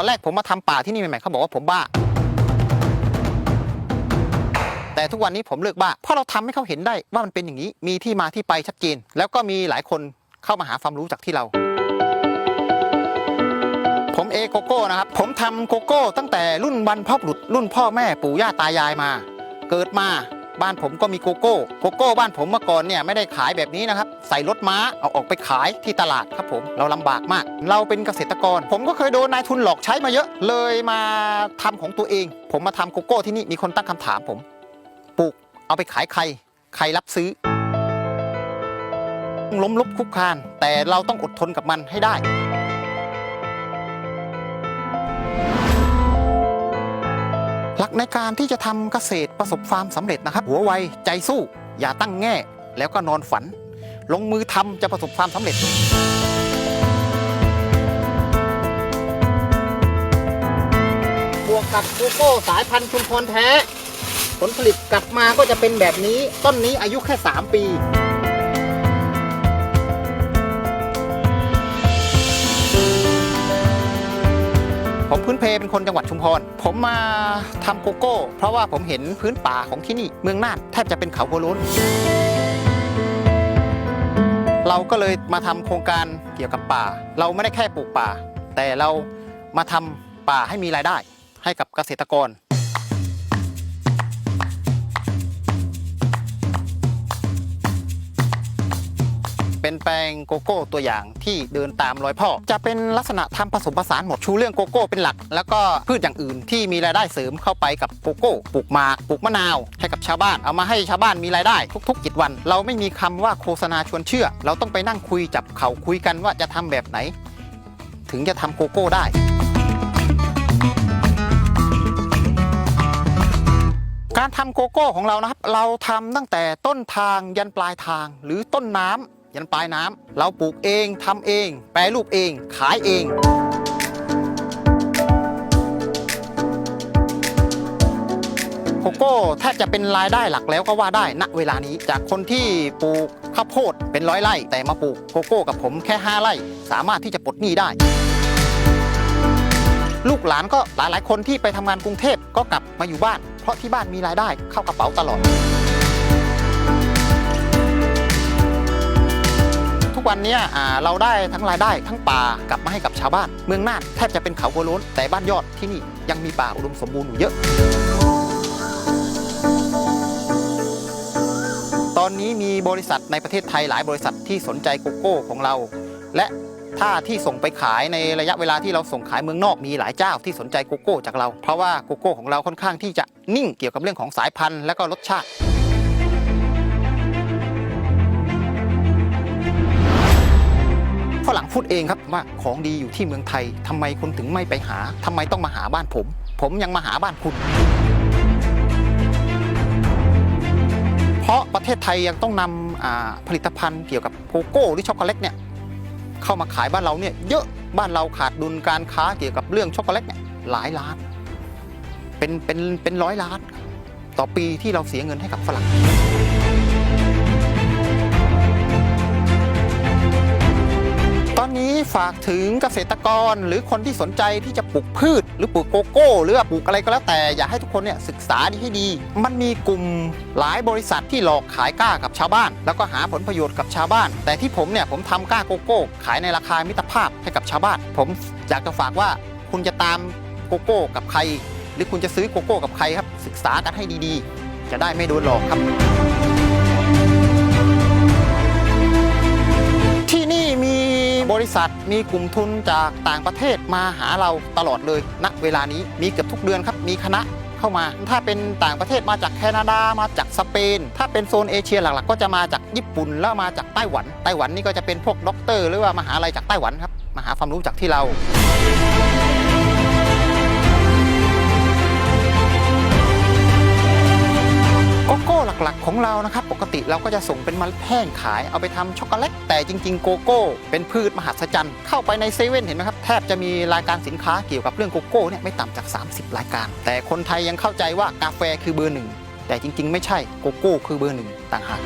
ตอนแรกผมมาทำป่าที่นี่ใหม่ๆเขาบอกว่าผมบ้า แต่ทุกวันนี้ผมเลิกบ้าเพราะเราทำให้เขาเห็นได้ว่ามันเป็นอย่างนี้ มีที่มาที่ไปชัดเจน แล้วก็มีหลายคนเข้ามาหาความรู้จากที่เรา ผมเอโกโก้นะครับ ผมทำโกโก้ ตั้งแต่รุ่นบรรพบุรุษรุ่นพ่อแม่ปู่ย่าตายายมา เกิดมา บ้านผมก็มีโกโก้โกโก้บ้านผมเมื่อก่อนเนี่ยไม่ได้ขายแบบนี้นะครับ ใส่รถม้าเอาออกไปขายที่ตลาดครับผมเราลำบากมาก เราเป็นเกษตรกร ผมก็เคยโดนนายทุนหลอกใช้มาเยอะ เลยมาทำของตัวเอง ผมมาทำโกโก้ที่นี่มีคนตั้งคำถามผมปลูกเอาไปขายใคร ใครรับซื้อล้มลุกคุกคาน แต่เราต้องอดทนกับมันให้ได้ กในการที่จะทำเกษตรประสบความสำเร็จนะครับ หัวไวใจสู้ อย่าตั้งแง่ แล้วก็นอนฝัน ลงมือทำจะประสบความสำเร็จ บวกกับโกโก้สายพันธุ์ชุมพรแท้ ผลผลิตกลับมาก็จะเป็นแบบนี้ ต้นนี้อายุแค่ 3 ปี ผมพื้นเพเป็นคนจังหวัดชุมพร ผมมาทำโกโก้ เพราะว่าผมเห็นพื้นป่าของที่นี่เมืองน่านแทบจะเป็นเขาโบล้นเราก็เลยมาทำโครงการเกี่ยวกับป่า เราไม่ได้แค่ปลูกป่า แต่เรามาทำป่าให้มีรายได้ ให้กับเกษตรกร งโกโก้ตัวอย่างที่เดินตามรอยพ่อ จะเป็นลักษณะทำผสมผสานหมดชูเรื่องโกโก้เป็นหลัก แล้วก็พืชอย่างอื่นที่มีรายได้เสริมเข้าไปกับโกโก้ปลูกมากปลูกมะนาวให้กับชาวบ้าน เอามาให้ชาวบ้านมีรายได้ทุกๆกิจวัน เราไม่มีคำว่าโฆษณาชวนเชื่อ เราต้องไปนั่งคุยจับเขาคุยกันว่าจะทำแบบไหน ถึงจะทำโกโก้ได้การทำโกโก้ของเรานะครับ เราทำตั้งแต่ต้นทางยันปลายทางหรือต้นน้ำ ยันปลายน้ำเราปลูกเองทำเอง แปรรูปเอง ขายเองโกโก้แทบจะเป็นรายได้หลักแล้วก็ว่าได้ณเวลานี้ จากคนที่ปลูกข้าวโพดเป็นร้อยไร่ แต่มาปลูกโกโก้กับผมแค่ 5 ไร่ สามารถที่จะปลดหนี้ได้ ลูกหลานก็หลายๆ คนที่ไปทำงานกรุงเทพก็กลับมาอยู่บ้าน เพราะที่บ้านมีรายได้เข้ากระเป๋าตลอด ทุกวันนี้เราได้ทั้งรายได้ทั้งป่ากลับมาให้กับชาวบ้าน เมืองน่านแทบจะเป็นเขาโกโล้นแต่บ้านยอดที่นี่ยังมีป่าอุดมสมบูรณ์อยู่เยอะ ตอนนี้มีบริษัทในประเทศไทยหลายบริษัทที่สนใจโกโก้ของเรา และถ้าที่ส่งไปขายในระยะเวลาที่เราส่งขายเมืองนอกมีหลายเจ้าที่สนใจโกโก้จากเรา เพราะว่าโกโก้ของเราค่อนข้างที่จะนิ่งเกี่ยวกับเรื่องของสายพันธุ์และก็รสชาติ พูดเองครับว่าของดีอยู่ที่เมืองไทยทำไมคุณถึงไม่ไปหาทำไมต้องมาหาบ้านผม ผมยังมาหาบ้านคุณ เพราะประเทศไทยยังต้องนำผลิตภัณฑ์เกี่ยวกับโกโก้หรือช็อกโกแลตเนี่ยเข้ามาขายบ้านเราเนี่ยเยอะบ้านเราขาดดุลการค้าเกี่ยวกับเรื่องช็อกโกแลตเนี่ยหลายล้าน เป็นเป็นเป็นร้อยล้าน ต่อปีที่เราเสียเงินให้กับฝรั่ง ฝากถึงเกษตรกรหรือคนที่สนใจที่จะปลูกพืช หรือปลูกโกโก้ หรือปลูกอะไรก็แล้วแต่อยากให้ทุกคนเนี่ยศึกษาดีให้ดี มันมีกลุ่มหลายบริษัทที่หลอกขายกล้ากับชาวบ้าน แล้วก็หาผลประโยชน์กับชาวบ้าน แต่ที่ผมเนี่ยผมทำกล้าโกโก้ ขายในราคามิตรภาพให้กับชาวบ้าน ผมอยากจะฝากว่าคุณจะตามโกโก้กับใคร หรือคุณจะซื้อโกโก้กับใครครับ ศึกษากันให้ดีๆ จะได้ไม่โดนหลอกครับ ษัทมีกลุ่มทุนจากต่างประเทศมาหาเราตลอดเลยณเวลานี้มีเกือบทุกเดือนครับมีคณะเข้ามา ถ้าเป็นต่างประเทศมาจากแคนาดามาจากสเปน ถ้าเป็นโซนเอเชียหลักๆ ก็จะมาจากญี่ปุ่นแล้วมาจากไต้หวัน ไต้หวันนี่ก็จะเป็นพวกด็อกเตอร์ หรือว่ามหาลัยจากไต้หวันครับมาหาความรู้จากที่เรา โกโก้หลักๆ ของเรานะครับ ปกติเราก็จะส่งเป็นเมล็ดแห้งขายเอาไปทำช็อกโกแลตแต่จริง ๆ โกโก้ เป็นพืชมหัศจรรย์ เข้าไปในเซเว่นเห็นไหมครับ แทบจะมีรายการสินค้าเกี่ยวกับเรื่องโกโก้เนี่ยไม่ต่ำจาก 30 รายการ แต่คนไทยยังเข้าใจว่ากาแฟคือเบอร์หนึ่งแต่จริง ๆ ไม่ใช่โกโก้คือเบอร์หนึ่งต่างหาก